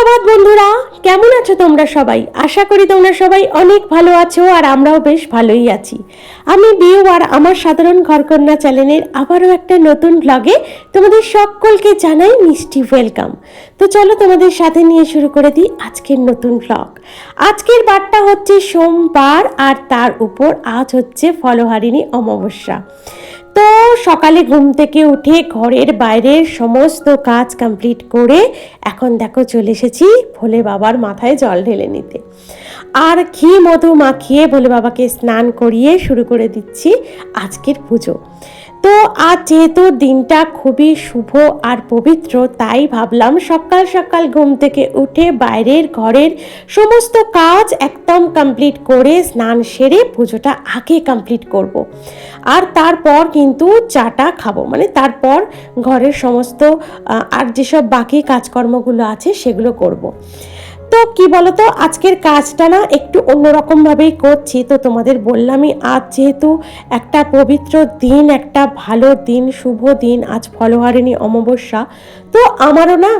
সুপ্রভাত বন্ধুরা। কেমন আছো তোমরা সবাই? আশা করি তোমরা সবাই অনেক ভালো আছো আর আমরাও বেশ ভালোই আছি। আমি বিউ আর আমার সাধারণ ঘরকন্যা চ্যানেলের আবারও একটা নতুন ব্লগে তোমাদের সকলকে জানাই মিষ্টি ওয়েলকাম তো চলো তোমাদের সাথে নিয়ে শুরু করে দিই আজকের নতুন ব্লগ আজকের বারটা হচ্ছে সোমবার আর তার উপর আজ হচ্ছে ফলহারিণী অমাবস্যা। তো সকালে ঘুম থেকে উঠে ঘরের বাইরের সমস্ত কাজ কমপ্লিট করে এখন দেখো চলে এসেছি ভোলে বাবার মাথায় জল ঢেলে নিতে। আর ঘি, মধু মাখিয়ে ভোলে বাবাকে স্নান করিয়ে শুরু করে দিচ্ছি আজকের পুজো। তো আজ যেহেতু দিনটা খুবই শুভ আর পবিত্র, তাই ভাবলাম সকাল সকাল ঘুম থেকে উঠে বাইরের ঘরের সমস্ত কাজ একদম কমপ্লিট করে স্নান সেরে পুজোটা আগে কমপ্লিট করব। আর তারপর কিন্তু চাটা খাব মানে তারপর ঘরের সমস্ত আর যেসব বাকি কাজকর্মগুলো আছে সেগুলো করব। তো কি বলতো, আজকের কাজটা না একটু অন্যরকমভাবেই করছি। তো তোমাদের বললামই, আজ যেহেতু একটা পবিত্র দিন, একটা ভালো দিন, শুভ দিন, আজ ফলহারিণী অমাবস্যা, তো আমারও না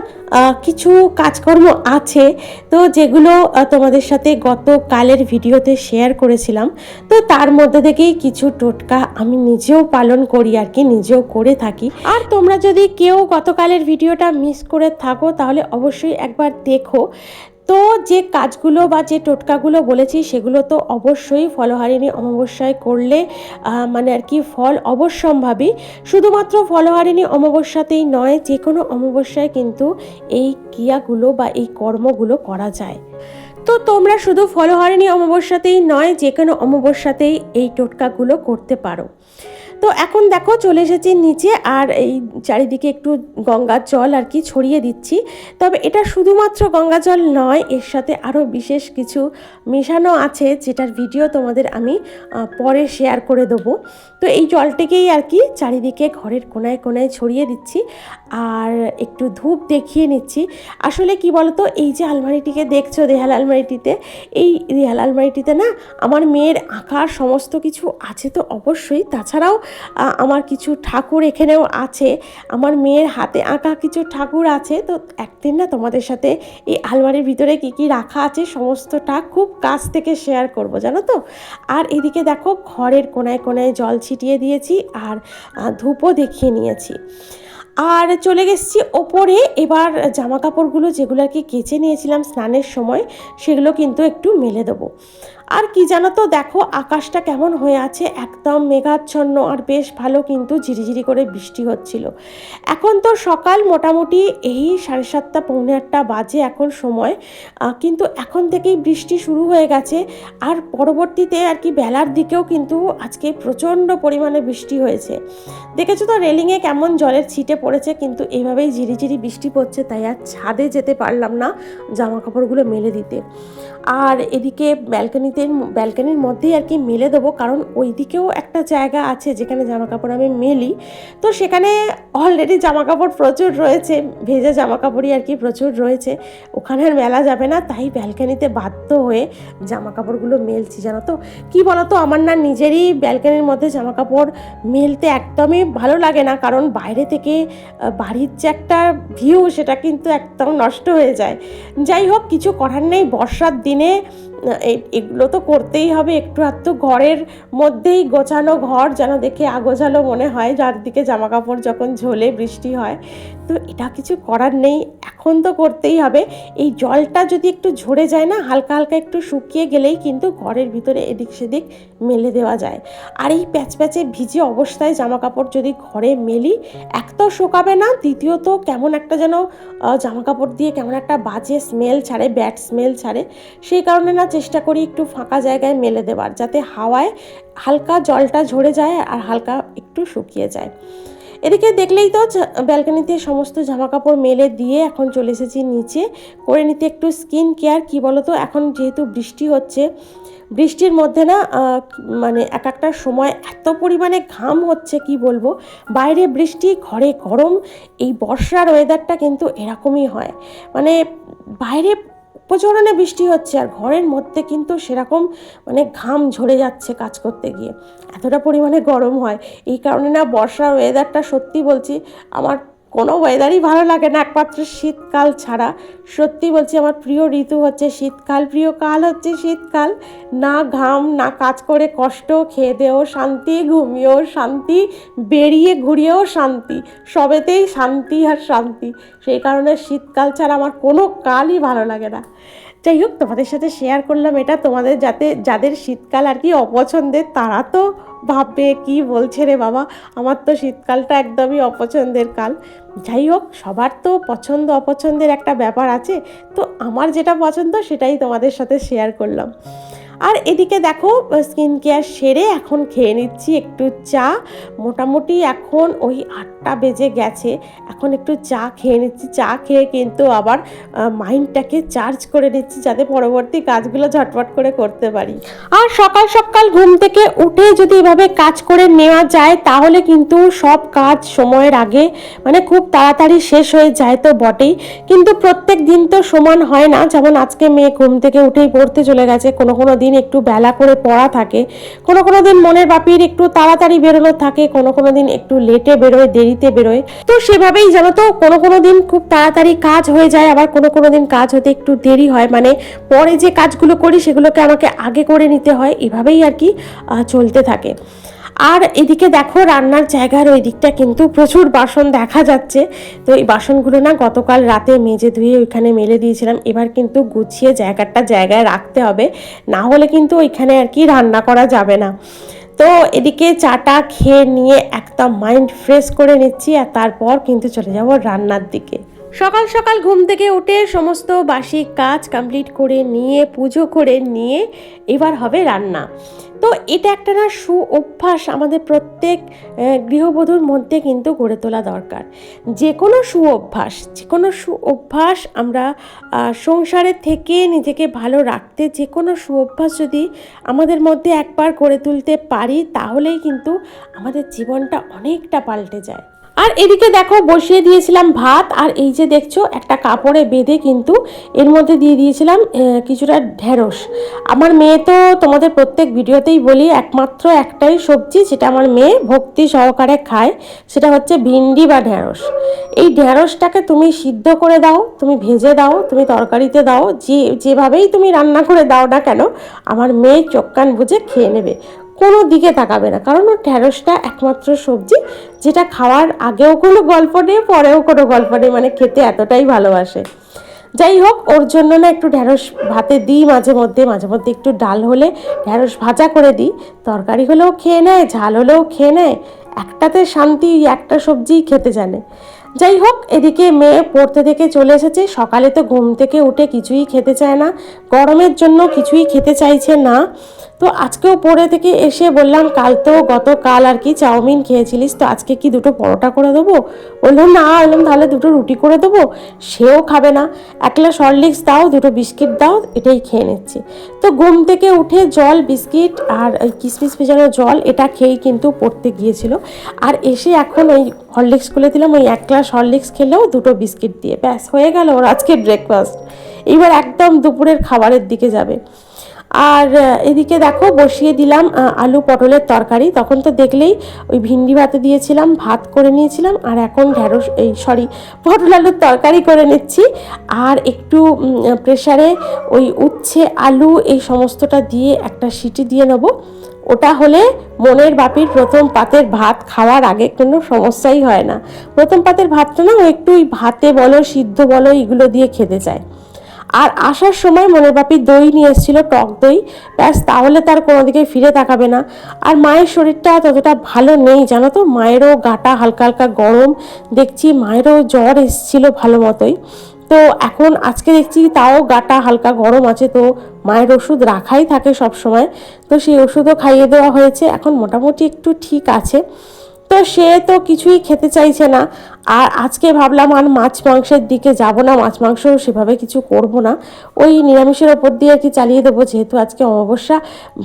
কিছু কাজকর্ম আছে। তো যেগুলো তোমাদের সাথে গতকালের ভিডিওতে শেয়ার করেছিলাম। তো তার মধ্যে থেকেই কিছু টোটকা আমি নিজেও পালন করি আর কি, নিজেও করে থাকি। আর তোমরা যদি কেউ গতকালের ভিডিওটা মিস করে থাকো, তাহলে অবশ্যই একবার দেখো। তো যে কাজগুলো বা যে টোটকাগুলো বলেছি, সেগুলো তো অবশ্যই ফলহারিণী অমাবস্যায় করলে মানে আর কি ফল অবশ্যম্ভাবী। শুধুমাত্র ফলহারিণী অমাবস্যাতেই নয় যে কোনো অমাবস্যায় কিন্তু এই ক্রিয়াগুলো বা এই কর্মগুলো করা যায়। তো তোমরা শুধু ফলহারিণী অমাবস্যাতেই নয় যে কোনো অমাবস্যাতেই এই টোটকাগুলো করতে পারো। তো এখন দেখো চলে এসেছি নিচে আর এই চারিদিকে একটু গঙ্গার জল আর কি ছড়িয়ে দিচ্ছি। তবে এটা শুধুমাত্র গঙ্গা জল নয়, এর সাথে আরও বিশেষ কিছু মেশানো আছে যেটার ভিডিও তোমাদের আমি পরে শেয়ার করে দেবো। তো এই জলটিকেই আর কি চারিদিকে ঘরের কোনায় কোনায় ছড়িয়ে দিচ্ছি আর একটু ধূপ দেখিয়ে নিচ্ছি। আসলে কি বলতো, এই যে আলমারিটিকে দেখছ দেহাল আলমারিটিতে, এই দেহাল আলমারিটিতে না আমার মেয়ের আঁকার সমস্ত কিছু আছে তো অবশ্যই। তাছাড়াও আমার কিছু ঠাকুর এখানেও আছে। আমার মেয়ের হাতে আঁকা কিছু ঠাকুর আছে। তো একদিন না তোমাদের সাথে এই আলমারির ভিতরে কি কি রাখা আছে সমস্তটা খুব কাছ থেকে শেয়ার করব, জানো তো? আর এদিকে দেখো ঘরের কোনায় কোনায় জল ছিটিয়ে দিয়েছি আর ধূপও দেখিয়ে নিয়েছি। আর চলে গেছি ওপরে। এবার জামা কাপড়গুলো যেগুলো আর কি কেচে নিয়েছিলাম স্নানের সময়, সেগুলো কিন্তু একটু মেলে দেবো। আর কি জানো তো, দেখো আকাশটা কেমন হয়ে আছে, একদম মেঘাচ্ছন্ন আর বেশ ভালো কিন্তু ঝিরিঝিরি করে বৃষ্টি হচ্ছিল। এখন তো সকাল মোটামুটি এই সাড়ে সাতটা, পৌনে আটটা বাজে এখন সময় কিন্তু এখন থেকেই বৃষ্টি শুরু হয়ে গেছে। আর পরবর্তীতে আর কি বেলার দিকেও কিন্তু আজকে প্রচণ্ড পরিমাণে বৃষ্টি হয়েছে। দেখেছ তো রেলিংয়ে কেমন জলের ছিটে পড়েছে, কিন্তু এইভাবেই ঝিরিঝিরি বৃষ্টি পড়ছে, তাই আর ছাদে যেতে পারলাম না জামা কাপড়গুলো মেলে দিতে। আর এদিকে ব্যালকানিতে ব্যালকানির মধ্যেই আর কি মেলে দেবো। কারণ ওই দিকেও একটা জায়গা আছে যেখানে জামা কাপড় আমি মেলি। তো সেখানে অলরেডি জামা কাপড় প্রচুর রয়েছে, ভেজা জামা কাপড়ই আর কি প্রচুর রয়েছে। ওখানে মেলা যাবে না, তাই ব্যালকানিতে বাধ্য হয়ে জামা কাপড়গুলো মেলছি, জানো তো? কী বলো তো আমার না নিজেরই ব্যালকানির মধ্যে জামা কাপড় মেলতে একদমই ভালো লাগে না। কারণ বাইরে থেকে বাড়ির যে একটা ভিউ সেটা কিন্তু একদম নষ্ট হয়ে যায়। যাই হোক, কিছু করার নেই। বর্ষার দিনে এগুলো তো করতেই হবে। একটু আধটু ঘরের মধ্যেই গোছানো ঘর যেন দেখে আগোছালো মনে হয়। যার দিকে জামা কাপড় যখন ঝোলে বৃষ্টি হয় তো এটা কিছু করার নেই। এখন তো করতেই হবে। এই জলটা যদি একটু ঝরে যায় না, হালকা হালকা একটু শুকিয়ে গেলেই কিন্তু ঘরের ভিতরে এদিক সেদিক মেলে দেওয়া যায়। আর এই প্যাচ প্যাচে ভিজে অবস্থায় জামা কাপড় যদি ঘরে মেলি, এক তো শুকাবে না, দ্বিতীয়ত কেমন একটা যেন জামা কাপড় দিয়ে কেমন একটা বাজে স্মেল ছাড়ে ব্যাড স্মেল ছাড়ে, সেই কারণে না চেষ্টা করি একটু ফাঁকা জায়গায় মেলে দেওয়ার যাতে হাওয়ায় হালকা জলটা ঝরে যায় আর হালকা একটু শুকিয়ে যায়। এদিকে দেখলেই তো ব্যালকনিতে সমস্ত জামা কাপড় মেলে দিয়ে এখন চলে এসেছি নিচে। করে নিতে একটু স্কিন কেয়ার, কী বলো তো এখন যেহেতু বৃষ্টি হচ্ছে, বৃষ্টির মধ্যে না মানে এক একটা সময় এত পরিমাণে ঘাম হচ্ছে, কি বলব? বাইরে বৃষ্টি, ঘরে গরম, এই বর্ষার ওয়েদারটা কিন্তু এরকমই হয়। মানে বাইরে প্রচুরণে বৃষ্টি হচ্ছে আর ঘরের মধ্যে কিন্তু সেরকম মানে ঘাম ঝরে যাচ্ছে কাজ করতে গিয়ে। এতটা পরিমাণে গরম হয়। এই কারণে না বর্ষার ওয়েদারটা সত্যি বলছি আমার কোনো ওয়েদারই ভালো লাগে না, একমাত্র শীতকাল ছাড়া। সত্যি বলছি, আমার প্রিয় ঋতু হচ্ছে শীতকাল, প্রিয় কাল হচ্ছে শীতকাল। না ঘাম, না কাজ করে কষ্ট, খেয়ে দেও শান্তি, ঘুমিয়েও শান্তি, বেরিয়ে ঘুরিয়েও শান্তি, সবেতেই শান্তি আর শান্তি। সেই কারণে শীতকাল ছাড়া আমার কোনো কালই ভালো লাগে না। যাই হোক, তোমাদের সাথে শেয়ার করলাম এটা। তোমাদের যাতে, যাদের শীতকাল আর কি অপছন্দের, তারা তো ভাববে, কি বলছে রে বাবা? আমার তো শীতকালটা একদমই অপছন্দের কাল। যাই হোক, সবার তো পছন্দ অপছন্দের একটা ব্যাপার আছে। তো আমার যেটা পছন্দ, সেটাই তোমাদের সাথে শেয়ার করলাম। আর এদিকে দেখো স্কিন কেয়ার সেরে এখন খেয়ে নিচ্ছি একটু চা। মোটামুটি এখন ওই আটটা বেজে গেছে। এখন একটু চা খেয়ে নিচ্ছি। চা খেয়ে কিন্তু আবার মাইন্ডটাকে চার্জ করে নিচ্ছি যাতে পরবর্তী কাজগুলো ঝটপট করে করতে পারি। আর সকাল সকাল ঘুম থেকে উঠে যদি এভাবে কাজ করে নেওয়া যায়, তাহলে কিন্তু সব কাজ সময়ের আগে মানে খুব তাড়াতাড়ি শেষ হয়ে যায় তো বটেই। কিন্তু প্রত্যেক দিন তো সমান হয় না। যেমন আজকে মেয়ে ঘুম থেকে উঠেই পড়তে চলে গেছে। কোনো কোনো দিন একটু বেলা করে পড়া থাকে। কোনো কোনো দিন মনের বাপির একটু তাড়াতাড়ি বেরোনো থাকে। কোনো কোনো দিন একটু লেটে বেরোয় দেরিতে বেরোয়। তো সেভাবেই জানো তো, কোনো কোনো দিন খুব তাড়াতাড়ি কাজ হয়ে যায়, আবার কোনো কোনো দিন কাজ হতে একটু দেরি হয়। মানে পরে যে কাজগুলো করি, সেগুলোকে আমাকে আগে করে নিতে হয়, এভাবেই আর কি চলতে থাকে। আর এদিকে দেখো, রান্নার জায়গার ওই দিকটা কিন্তু প্রচুর বাসন দেখা যাচ্ছে। তো এই বাসনগুলো না গতকাল রাতে মেজে ধুয়ে ওইখানে মেলে দিয়েছিলাম। এবার কিন্তু গুছিয়ে জায়গাটা জায়গায় রাখতে হবে। না হলে কিন্তু ওইখানে আর কি রান্না করা যাবে না। তো এদিকে চাটা খেয়ে নিয়ে একদম মাইন্ড ফ্রেশ করে নিচ্ছি আর তারপর কিন্তু চলে যাব রান্নার দিকে। সকাল সকাল ঘুম থেকে উঠে সমস্ত বাসি কাজ কমপ্লিট করে নিয়ে, পুজো করে নিয়ে এবার হবে রান্না। তো এটা একটা না সু অভ্যাস আমাদের প্রত্যেক গৃহবধূর মধ্যে কিন্তু গড়ে তোলা দরকার। যে কোনো সু অভ্যাস যে কোনো সু অভ্যাস আমরা সংসারে থেকে নিজেকে ভালো রাখতে যে কোনো সু অভ্যাস যদি আমাদের মধ্যে একবার গড়ে তুলতে পারি, তাহলেই কিন্তু আমাদের জীবনটা অনেকটা পাল্টে যায়। আর এদিকে দেখো, বসিয়ে দিয়েছিলাম ভাত, আর এই যে দেখছ, একটা কাপড়ে বেঁধে কিন্তু এর মধ্যে দিয়ে দিয়েছিলাম কিছুটা ঢেঁড়স। আমার মেয়ে তো তোমাদের প্রত্যেক ভিডিওতেই বলি, একমাত্র একটাই সবজি যেটা আমার মেয়ে ভক্তি সহকারে খায়, সেটা হচ্ছে ভিন্ডি বা ঢেঁড়স। এই ঢেঁড়সটাকে তুমি সিদ্ধ করে দাও, তুমি ভেজে দাও, তুমি তরকারিতে দাও, যে, যেভাবেই তুমি রান্না করে দাও না কেন, আমার মেয়ে চোখ কান বুঝে খেয়ে নেবে। কোনো দিকে তাকাবে না। কারণ ওর ঢ্যাঁড়সটা একমাত্র সবজি, যেটা খাওয়ার আগেও কোনো গল্প নেই, পরেও কোনো গল্প নেই মানে খেতে এতটাই ভালোবাসে। যাই হোক, ওর জন্য না একটু ঢ্যাঁড়স ভাতে দিই মাঝে মধ্যে মাঝে মধ্যে একটু ডাল হলে ঢ্যাঁড়স ভাজা করে দিই। তরকারি হলেও খেয়ে নেয়, ঝাল হলেও খেয়ে নেয়, একটাতে শান্তি, একটা সবজিই খেতে জানে। যাই হোক, এদিকে মেয়ে পড়তে থেকে চলে এসেছে, সকালে তো ঘুম থেকে উঠে কিছুই খেতে চায় না, গরমের জন্য কিছুই খেতে চাইছে না। তো আজকেও পড়ে থেকে এসে বললাম, কাল তো গতকাল আর কি চাউমিন খেয়েছিলিস, তো আজকে কি দুটো পরোটা করে দেবো? বলল, না। বললাম, তাহলে দুটো রুটি করে দেবো। সেও খাবে না। একলা সরলিক্স দাও, দুটো বিস্কিট দাও, এটাই খেয়ে নিচ্ছি। তো ঘুম থেকে উঠে জল, বিস্কিট আর ওই কিসমিস ভেজানো জল, এটা খেয়েই কিন্তু পড়তে গিয়েছিল। আর এসে এখন ওই হরলিক্স খুলে দিলাম, ওই এক গ্লাস হরলিক্স খেলেও দুটো বিস্কিট দিয়ে। ব্যাস, হয়ে গেল ওর আজকে ব্রেকফাস্ট এবার একদম দুপুরের খাবারের দিকে যাবে। আর এদিকে দেখো বসিয়ে দিলাম আলু পটলের তরকারি। তখন তো দেখলেই ওই ভিন্ডি ভাতে দিয়েছিলাম, ভাত করে নিয়েছিলাম, আর এখন ঢ্যাঁড়স এই সরি, পটল আলুর তরকারি করে নিচ্ছি। আর একটু প্রেশারে ওই উচ্ছে, আলু, এই সমস্তটা দিয়ে একটা সিটি দিয়ে নেব। ওটা হলে মনের বাপির প্রথম পাতের ভাত খাওয়ার আগে কোনো সমস্যাই হয় না। প্রথম পাতের ভাতটা না, ও একটু ওই ভাতে বলো, সিদ্ধ বলো, এগুলো দিয়ে খেতে চায়। আর আসার সময় মনের বাপি দই নিয়ে এসেছিল, টক দই। ব্যাস, তাহলে তার কোনো দিকে ফিরে তাকাবে না। আর মায়ের শরীরটা ততটা ভালো নেই, জানো তো? মায়েরও গাটা হালকা হালকা গরম। দেখছি মায়েরও জ্বর এসেছিল ভালো মতোই। তো এখন আজকে দেখছি তাও গাটা হালকা গরম আছে, তো মায়ের ওষুধ রাখাই থাকে সব সময় তো সেই ওষুধও খাইয়ে দেওয়া হয়েছে। এখন মোটামুটি একটু ঠিক আছে। তো সে তো কিছুই খেতে চাইছে না। আর আজকে ভাবলাম আর মাছ মাংসের দিকে যাব না, মাছ মাংস সেভাবে কিছু করব না। ওই নিরামিষের ওপর দিয়ে আর কি চালিয়ে দেবো, যেহেতু আজকে অমাবস্যা।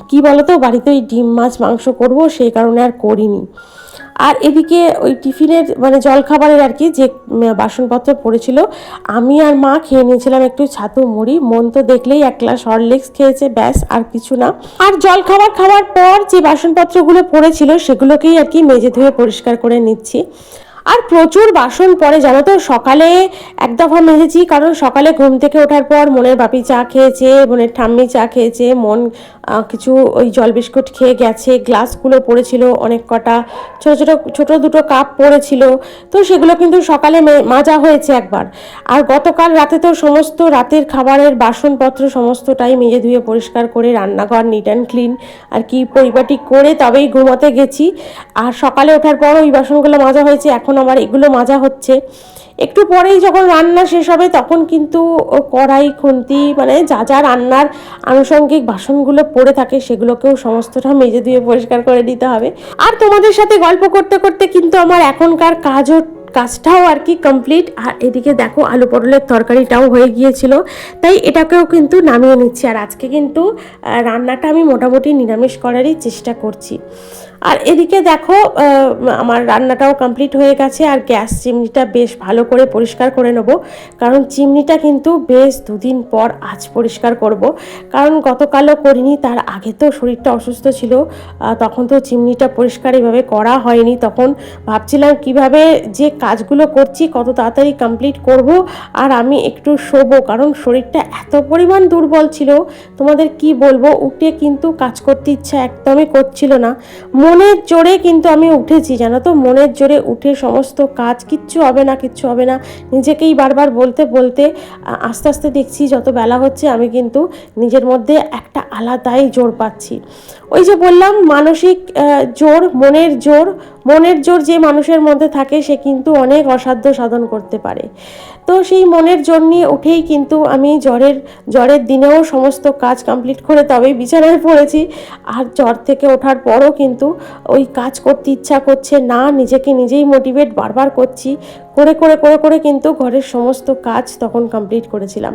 কী বলো তো বাড়িতে ওই ডিম, মাছ, মাংস করব, সেই কারণে আর করিনি। আর এদিকে ওই টিফিনের মানে জলখাবারের আর কি যে বাসনপত্র পড়েছিল, আমি আর মা খেয়ে নিয়েছিলাম একটু ছাতু মুড়ি। মন তো দেখলেই এক গ্লাস হরলিক্স খেয়েছে, ব্যাস, আর কিছু না। আর জলখাবার খাওয়ার পর যে বাসনপত্রগুলো পড়েছিল, সেগুলোকেই আর কি মেঝে ধুয়ে পরিষ্কার করে নিচ্ছি। আর প্রচুর বাসন পড়ে, জানো তো? সকালে এক দফা মেজেছি কারণ সকালে ঘুম থেকে ওঠার পর মনের বাপি চা খেয়েছে মনের ঠাম্মি চা খেয়েছে, মন কিছু ওই জল বিস্কুট খেয়ে গেছে, গ্লাসগুলো পড়েছিল অনেক কটা, ছোট ছোট ছোট দুটো কাপ পড়েছিল। তো সেগুলো কিন্তু সকালে মাজা হয়েছে একবার। আর গতকাল রাতে তো সমস্ত রাতের খাবারের বাসনপত্র সমস্তটাই মেজে ধুয়ে পরিষ্কার করে রান্নাঘর নিট অ্যান্ড ক্লিন আর কি পরিপাটি করে তবেই ঘুমাতে গেছি। আর সকালে ওঠার পর ওই বাসনগুলো মাজা হয়েছে, এখন আবার এগুলো মাজা হচ্ছে। একটু পরেই যখন রান্না শেষ হবে, তখন কিন্তু কড়াই, খুন্তি মানে যা যা রান্নার আনুষঙ্গিক বাসনগুলো পড়ে থাকে, সেগুলোকেও সমস্তটা মেজে ধুয়ে পরিষ্কার করে দিতে হবে। আর তোমাদের সাথে গল্প করতে করতে কিন্তু আমার এখনকার কাজও, কাজটাও আর কি কমপ্লিট আর এদিকে দেখো, আলু পটলের তরকারিটাও হয়ে গিয়েছিল। তাই এটাকেও কিন্তু নামিয়ে নিচ্ছি। আর আজকে কিন্তু রান্নাটা আমি মোটামুটি নিরামিষ করারই চেষ্টা করছি। আর এদিকে দেখো আমার রান্নাটাও কমপ্লিট হয়ে গেছে আর গ্যাস চিমনিটা বেশ ভালো করে পরিষ্কার করে নেব। কারণ চিমনিটা কিন্তু বেশ দুদিন পর আজ পরিষ্কার করব। কারণ গতকালও করিনি, তার আগে তো শরীরটা অসুস্থ ছিল তখন তো চিমনিটা পরিষ্কার এভাবে করা হয়নি। তখন ভাবছিলাম কীভাবে যে কাজগুলো করছি, কত তাড়াতাড়ি কমপ্লিট করব আর আমি একটু শোবো, কারণ শরীরটা এত পরিমাণ দুর্বল ছিল। তোমাদের কি বলব, উঠে কিন্তু কাজ করতে ইচ্ছা একদমই করছিল না। মনের জোরে কিন্তু আমি উঠেছি, জানো তো? মনের জোরে উঠে সমস্ত কাজ কিচ্ছু হবে না, কিচ্ছু হবে না। নিজেকেই বারবার বলতে বলতে আস্তে আস্তে দেখছি যত বেলা হচ্ছে, আমি কিন্তু নিজের মধ্যে একটা আলাদাই জোর পাচ্ছি। ওই যে বললাম, মানসিক জোর, মনের জোর মনের জোর যে মানুষের মধ্যে থাকে, সে কিন্তু অনেক অসাধ্য সাধন করতে পারে। তো সেই মনের জোর নিয়ে উঠেই কিন্তু আমি জ্বরের জ্বরের দিনেও সমস্ত কাজ কমপ্লিট করে তবেই বিছানায় পড়েছি। আর জ্বর থেকে ওঠার পরও কিন্তু ওই কাজ করতে ইচ্ছা করছে না, নিজেকে নিজেই মোটিভেট বারবার করছি। করে করে করে করে কিন্তু ঘরের সমস্ত কাজ তখন কমপ্লিট করেছিলাম।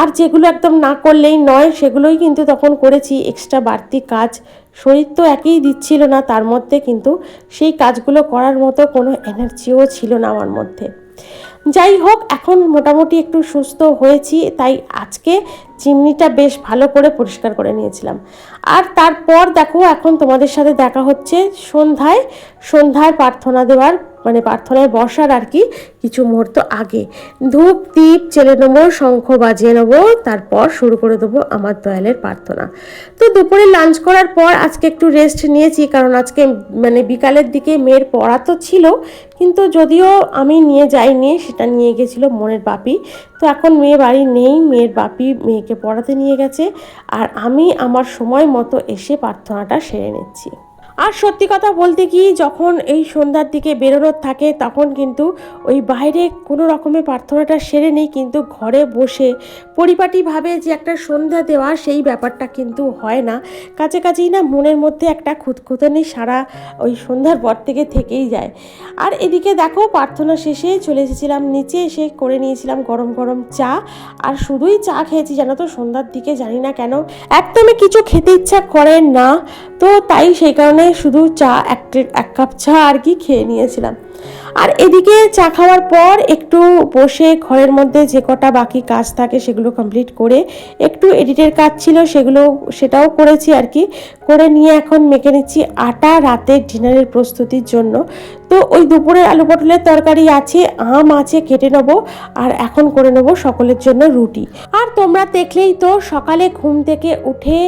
আর যেগুলো একদম না করলেই নয়, সেগুলোই কিন্তু তখন করেছি। এক্সট্রা বাড়তি কাজ, শরীর তো একই দিচ্ছিল না, তার মধ্যে কিন্তু সেই কাজগুলো করার মতো কোনো এনার্জিও ছিল না আমার মধ্যে। যাই হোক, এখন মোটামুটি একটু সুস্থ হয়েছি, তাই আজকে চিমনিটা বেশ ভালো করে পরিষ্কার করে নিয়েছিলাম। আর তারপর দেখো, এখন তোমাদের সাথে দেখা হচ্ছে সন্ধ্যায়। সন্ধ্যার প্রার্থনা দেওয়ার মানে প্রার্থনায় বসার আর কি কিছু মুহূর্ত আগে। ধূপ, দীপ চেলে নেব, শঙ্খ বাজিয়ে নেব, তারপর শুরু করে দেবো আমার দয়ালের প্রার্থনা। তো দুপুরে লাঞ্চ করার পর আজকে একটু রেস্ট নিয়েছি, কারণ আজকে মানে বিকালের দিকে মেয়ের পড়া তো ছিল, কিন্তু যদিও আমি নিয়ে যাইনি, সেটা নিয়ে গেছিল মনের বাপি। তো এখন মেয়ে বাড়ি নেই, মেয়ের বাপি মেয়েকে পড়াতে নিয়ে গেছে, আর আমি আমার সময় মতো এসে প্রার্থনাটা সেরে নিচ্ছি। আর সত্যি কথা বলতে কি, যখন এই সন্ধ্যার দিকে বেরোনোর থাকে, তখন কিন্তু ওই বাইরে কোনো রকমের প্রার্থনাটা সেরে নেই, কিন্তু ঘরে বসে পরিপাটিভাবে যে একটা সন্ধ্যা দেওয়া, সেই ব্যাপারটা কিন্তু হয় না। কাছে কাছেই না মনের মধ্যে একটা খুঁতখুতানি সারা ওই সন্ধ্যার পর থেকে থেকেই যায়। আর এদিকে দেখো, প্রার্থনা শেষে চলে এসেছিলাম, নিচে এসে করে নিয়েছিলাম গরম গরম চা। আর শুধুই চা খেয়েছি, জানো তো, সন্ধ্যার দিকে জানি না কেন। একদমই কিছু খেতে ইচ্ছা করে না। তো তাই সেই কারণে শুধু চা, এক এক কাপ চা আর কি খেয়ে নিয়েছিলাম। আর এদিকে চা খাওয়ার পর একটু বসে ঘরের মধ্যে যে কটা বাকি কাজ থাকে সেগুলো কমপ্লিট করে একটু এডিটের কাজ ছিল সেগুলো, সেটাও করেছি আর কি। করে নিয়ে এখন মেখে নিচ্ছি আটা রাতের ডিনারের প্রস্তুতির জন্য। তো ওই দুপুরে আলু পটলের তরকারি আছে, আম আছে, কেটে নেব আর এখন করে নেব সকলের জন্য রুটি। আর তোমরা দেখলেই তো সকালে ঘুম থেকে উঠে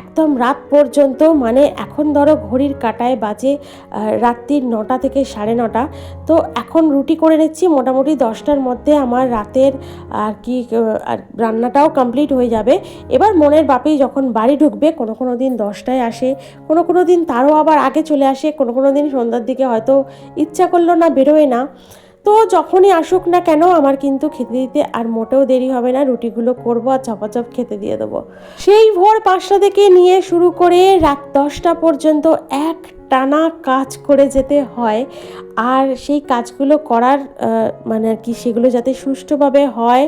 একদম রাত পর্যন্ত মানে এখন ধরো ঘড়ির কাটায় বাজে রাত্রির নটা থেকে সাড়ে নটা। তো এখন রুটি করে নিচ্ছি, মোটামুটি দশটার মধ্যে আমার রাতের, আর কি রান্নাটাও কমপ্লিট হয়ে যাবে। এবার মনের বাপি যখন বাড়ি ঢুকবে, কোনো কোনো দিন দশটায় আসে, কোনো কোনো দিন তারও আবার আগে চলে আসে, কোনো কোনো দিন সন্ধ্যার দিকে হয়তো ইচ্ছা করল না, বেরোয় না। তো যখনই আসুক না কেন, আমার কিন্তু খেতে দিতে আর মোটেও দেরি হবে না। রুটিগুলো করব আর চপাচপ খেতে দিয়ে দেবো। সেই ভোর পাঁচটা থেকে নিয়ে শুরু করে রাত দশটা পর্যন্ত এক টানা কাজ করে যেতে হয়। আর সেই কাজগুলো করার মানে আর কি, সেগুলো যাতে সুষ্ঠুভাবে হয়,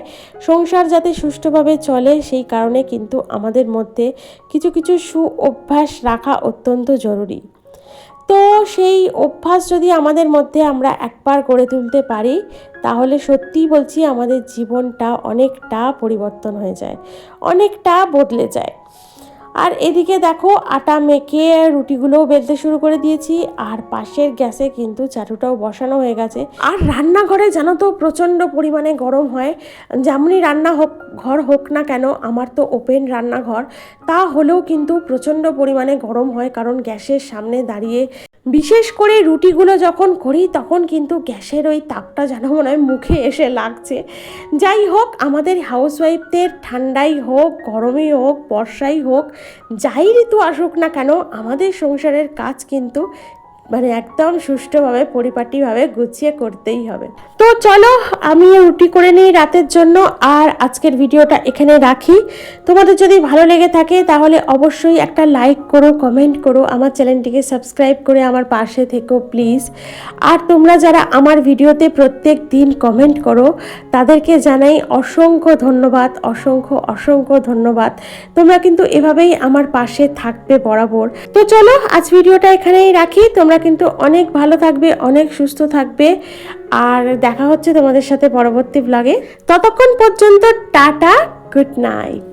সংসার যাতে সুষ্ঠুভাবে চলে, সেই কারণে কিন্তু আমাদের মধ্যে কিছু কিছু সু অভ্যাস রাখা অত্যন্ত জরুরি। তো সেই অভ্যাস যদি আমাদের মধ্যে আমরা একবার গড়ে তুলতে পারি, তাহলে সত্যিই বলছি আমাদের জীবনটা অনেকটা পরিবর্তন হয়ে যায়, অনেকটা বদলে যায়। আর এদিকে দেখো আটা মেখে রুটিগুলোও বেলতে শুরু করে দিয়েছি, আর পাশের গ্যাসে কিন্তু চাটুটাও বসানো হয়ে গেছে। আর রান্নাঘরে জানো তো প্রচণ্ড পরিমাণে গরম হয়, যেমনই রান্না হোক, ঘর হোক না কেন আমার তো ওপেন রান্নাঘর, তা হলেও কিন্তু প্রচণ্ড পরিমাণে গরম হয় কারণ গ্যাসের সামনে দাঁড়িয়ে বিশেষ করে রুটিগুলো যখন করি তখন কিন্তু গ্যাসের ওই তাপটা যেন মনে হয় মুখে এসে লাগছে। যাই হোক, আমাদের হাউসওয়াইফদের ঠান্ডাই হোক, গরমই হোক, বর্ষাই হোক যাই ঋতু আসুক না কেন আমাদের সংসারের কাজ কিন্তু মানে একদম সুষ্ঠুভাবে, পরিপাটিভাবে গুছিয়ে করতেই হবে। তো চলো, আমি রুটি করে নিই রাতের জন্য, আর আজকের ভিডিওটা এখানে রাখি। তোমাদের যদি ভালো লেগে থাকে, তাহলে অবশ্যই একটা লাইক করো কমেন্ট করো, আমার চ্যানেলটিকে সাবস্ক্রাইব করে আমার পাশে থেকো প্লিজ আর তোমরা যারা আমার ভিডিওতে প্রত্যেক দিন কমেন্ট করো, তাদেরকে জানাই অসংখ্য ধন্যবাদ, অসংখ্য অসংখ্য ধন্যবাদ। তোমরা কিন্তু এভাবেই আমার পাশে থাকবে বরাবর। তো চলো, আজ ভিডিওটা এখানেই রাখি। তোমরা কিন্তু অনেক ভালো থাকবে, অনেক সুস্থ থাকবে। আর দেখা হচ্ছে তোমাদের সাথে পরবর্তী ব্লগে ততক্ষণ পর্যন্ত টাটা গুড নাইট